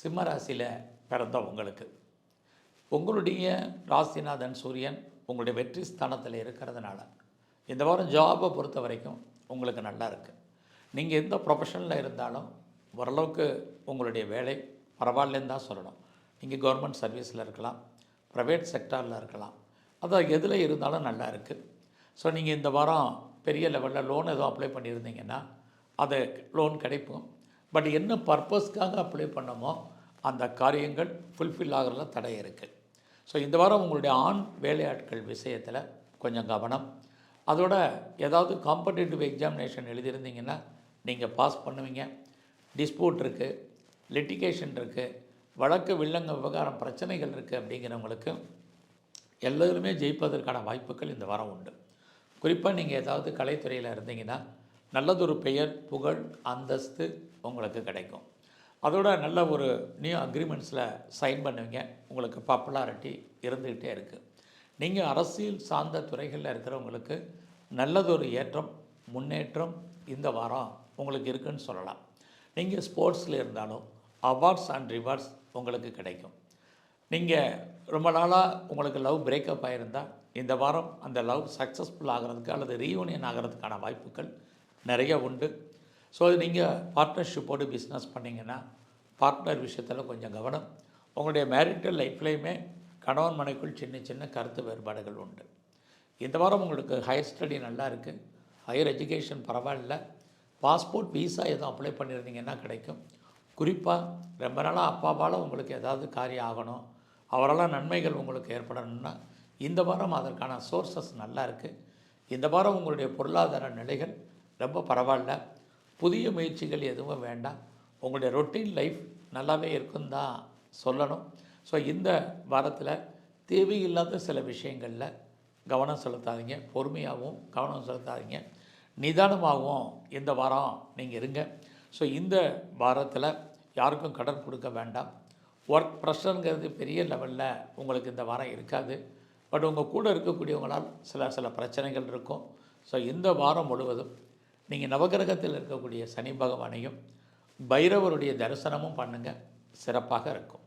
சிம்ம ராசியில் பிறந்த உங்களுக்கு. உங்களுடைய ராசிநாதன் சூரியன் உங்களுடைய வெற்றி ஸ்தானத்தில் இருக்கிறதுனால இந்த வாரம் ஜாபை பொறுத்த வரைக்கும் உங்களுக்கு நல்லா இருக்குது நீங்கள் எந்த ப்ரொஃபஷனில் இருந்தாலும் ஓரளவுக்கு உங்களுடைய வேலை பரவாயில்லன்னு தான் சொல்லணும். நீங்கள் கவர்மெண்ட் சர்வீஸில் இருக்கலாம் ப்ரைவேட் செக்டாரில் இருக்கலாம் அதான் எதில் இருந்தாலும் நல்லா இருக்குது ஸோ நீங்கள் இந்த வாரம் பெரிய லெவலில் லோன் எதுவும் அப்ளை பண்ணியிருந்தீங்கன்னா அது லோன் கிடைக்கும். பட் என்ன பர்பஸ்க்காக அப்ளை பண்ணமோ அந்த காரியங்கள் ஃபுல்ஃபில் ஆகிறதுல தடை இருக்குது ஸோ இந்த வாரம் உங்களுடைய ஆண் வேலையாட்கள் விஷயத்தில் கொஞ்சம் கவனம். அதோட ஏதாவது காம்படிட்டிவ் எக்ஸாமினேஷன் எழுதியிருந்தீங்கன்னா நீங்கள் பாஸ் பண்ணுவீங்க. டிஸ்பியூட் இருக்குது லிட்டிகேஷன் இருக்குது வழக்கு வில்லங்க விவகாரம் பிரச்சனைகள் இருக்குது அப்படிங்கிறவங்களுக்கு எல்லோருமே ஜெயிப்பதற்கான வாய்ப்புகள் இந்த வாரம் உண்டு. குறிப்பாக நீங்கள் ஏதாவது கலைத்துறையில் இருந்தீங்கன்னா நல்லதொரு பெயர் புகழ் அந்தஸ்து உங்களுக்கு கிடைக்கும். அதோட நல்ல ஒரு நியூ அக்ரிமெண்ட்ஸில் சைன் பண்ணுவீங்க. உங்களுக்கு பாப்புலாரிட்டி இருந்துக்கிட்டே இருக்குது நீங்கள் அரசியல் சார்ந்த துறைகளில் இருக்கிறவங்களுக்கு நல்லதொரு ஏற்றம் முன்னேற்றம் இந்த வாரம் உங்களுக்கு இருக்குன்னு சொல்லலாம். நீங்கள் ஸ்போர்ட்ஸில் இருந்தாலும் அவார்ட்ஸ் அண்ட் ரிவார்ட்ஸ் உங்களுக்கு கிடைக்கும். நீங்கள் ரொம்ப நாளாக உங்களுக்கு லவ் பிரேக்கப் ஆகியிருந்தால் இந்த வாரம் அந்த லவ் சக்ஸஸ்ஃபுல் ஆகிறதுக்கு அல்லது ரீயூனியன் ஆகிறதுக்கான வாய்ப்புகள் நிறைய உண்டு. ஸோ நீங்கள் பார்ட்னர்ஷிப்போடு பிஸ்னஸ் பண்ணிங்கன்னா பார்ட்னர் விஷயத்தில் கொஞ்சம் கவனம். உங்களுடைய மேரிட்டல் லைஃப்லேயுமே கணவன் மனைக்குள் சின்ன சின்ன கருத்து வேறுபாடுகள் உண்டு. இந்த வாரம் உங்களுக்கு ஹையர் ஸ்டடி நல்லா இருக்குது ஹையர் எஜுகேஷன் பரவாயில்ல. பாஸ்போர்ட் விசா எதுவும் அப்ளை பண்ணியிருந்தீங்கன்னா கிடைக்கும். குறிப்பாக ரொம்ப நாளாக அப்பாவால் உங்களுக்கு ஏதாவது காரியம் ஆகணும். அவரால் நன்மைகள் உங்களுக்கு ஏற்படணும்னா இந்த வாரம் அதற்கான சோர்சஸ் நல்லா இருக்குது இந்த வாரம் உங்களுடைய பொருளாதார நிலைகள் ரொம்ப பரவாயில்ல. புதிய முயற்சிகள் எதுவும் வேண்டாம். உங்களுடைய ரொட்டீன் லைஃப் நல்லாவே இருக்குன்னு தான் சொல்லணும். ஸோ இந்த வாரத்தில் தேவையில்லாத சில விஷயங்களில் கவனம் செலுத்தாதீங்க. பொறுமையாகவும் கவனம் செலுத்தாதீங்க. நிதானமாகவும் இந்த வாரம் நீங்கள் இருங்க. ஸோ இந்த வாரத்தில் யாருக்கும் கடன் கொடுக்க வேண்டாம். ஒர்க் ப்ரெஷருங்கிறது பெரிய லெவலில் உங்களுக்கு இந்த வாரம் இருக்காது. பட் உங்கள் கூட இருக்கக்கூடியவங்களால் சில சில பிரச்சனைகள் இருக்கும். ஸோ இந்த வாரம் முழுவதும் நீங்கள் நவகிரகத்தில் இருக்கக்கூடிய சனி பகவானையும் பைரவருடைய தரிசனமும் பண்ணுங்கள் சிறப்பாக இருக்கும்.